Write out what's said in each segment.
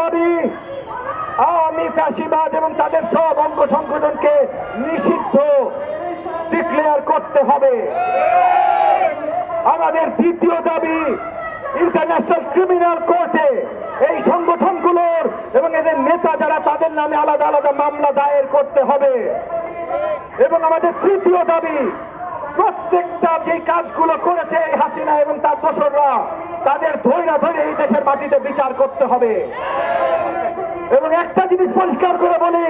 দাবি, আওয়ামী ফ্যাসিবাদ এবং তাদের সব অঙ্গ সংগঠনকে নিষিদ্ধ ডিক্লেয়ার করতে হবে। আমাদের দ্বিতীয় দাবি ইন্টারন্যাশনাল ক্রিমিনাল কোর্টে এই সংগঠনগুলোর এবং এদের নেতা যারা তাদের নামে আলাদা আলাদা মামলা দায়ের করতে হবে। এবং আমাদের তৃতীয় দাবি, প্রত্যেকটা যে কাজগুলো করেছে এই হাসিনা এবং তার দোসররা, তাদের ধৈরা ধরে এই দেশের মাটিতে বিচার করতে হবে। এবং একটা জিনিস পরিষ্কার করে বলি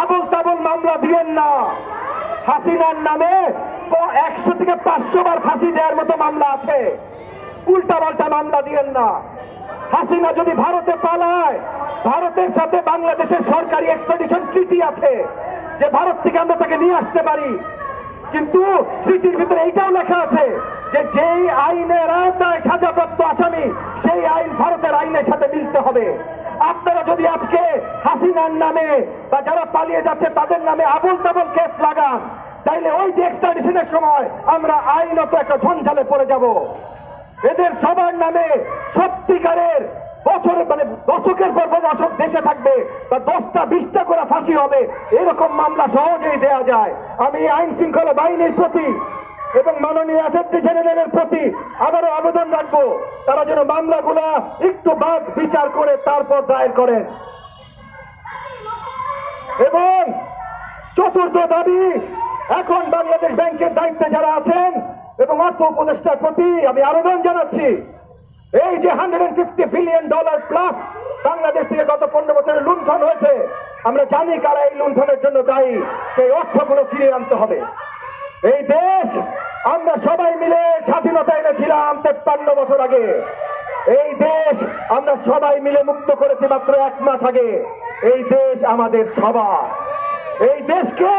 আবল তাবল মামলা দিয়েন না। হাসিনার নামে একশো থেকে পাঁচশো বার ফাঁসি দেওয়ার মতো মামলা আছে। উল্টা পাল্টা মামলা দিয়েন না। হাসিনা যদি ভারতে পালায়, ভারতের সাথে বাংলাদেশের সরকারি এক্সট্রাডিশন ট্রিটি আছে, যে ভারত থেকে আমরা তাকে নিয়ে আসতে পারি। কিন্তু ট্রিটির ভিতরে এইটাও লেখা আছে যে যেই আইনের আওতায় সাজাপ্রাপ্ত আসামি, সেই আইন ভারতের আইনের সাথে মিলতে হবে। আপনারা যদি আজকে হাসিনার নামে বা যারা পালিয়ে যাচ্ছে, তাদের নামে আবুল তাবল কেস লাগান, তাইলে ওই যে এক্সট্রাডিশনের সময় আমরা আইনত একটা ঝঞ্ঝালে পড়ে যাব। এদের সবার নামে সত্যিকারের বছরের মানে দশকের পর পর দশক দেশে থাকবে, বা দশটা, বিশটা করে ফাঁসি হবে, এরকম মামলা সহজেই দেয়া যায়। আমি আইন শৃঙ্খলা বাহিনীর প্রতি এবং মাননীয় অ্যাসেপ্টি জেনারেলের প্রতি আবারও আবেদন রাখব, তারা যেন মামলাগুলা একটু বাদ বিচার করে তারপর দায়ের করেন। এবং চতুর্থ দাবি, এখন বাংলাদেশ ব্যাংকের দায়িত্বে যারা আছেন এবং অর্থ উপদেষ্টার প্রতি আমি আবেদন জানাচ্ছি, এই যে hundred fifty billion dollar plus Bangladesh থেকে গত পনেরো বছরের লুণ্ঠন হয়েছে, আমরা জানি কারা এই লুণ্ঠনের জন্য দায়ী, সেই অর্থগুলো ফিরিয়ে আনতে হবে। এই দেশ এনেছিলাম তেপ্পান্ন বছর আগে। এই দেশ আমরা সবাই মিলে মুক্ত করেছি মাত্র এক মাস আগে। এই দেশ আমাদের সবার। এই দেশকে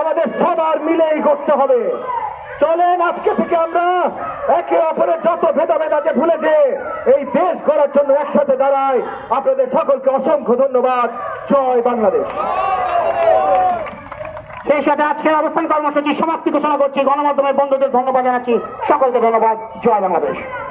আমাদের সবার মিলেই করতে হবে। চলেন আজকে থেকে আমরা একে অপরের যত ভেদাভেদ আছে ভুলে যে এই দেশ করার জন্য একসাথে দাঁড়াই। আপনাদের সকলকে অসংখ্য ধন্যবাদ। জয় বাংলাদেশ। সেই সাথে আজকের অবস্থান কর্মসূচি সমাপ্তি ঘোষণা করছি। গণমাধ্যমের বন্ধুদের ধন্যবাদ জানাচ্ছি। সকলকে ধন্যবাদ। জয় বাংলাদেশ।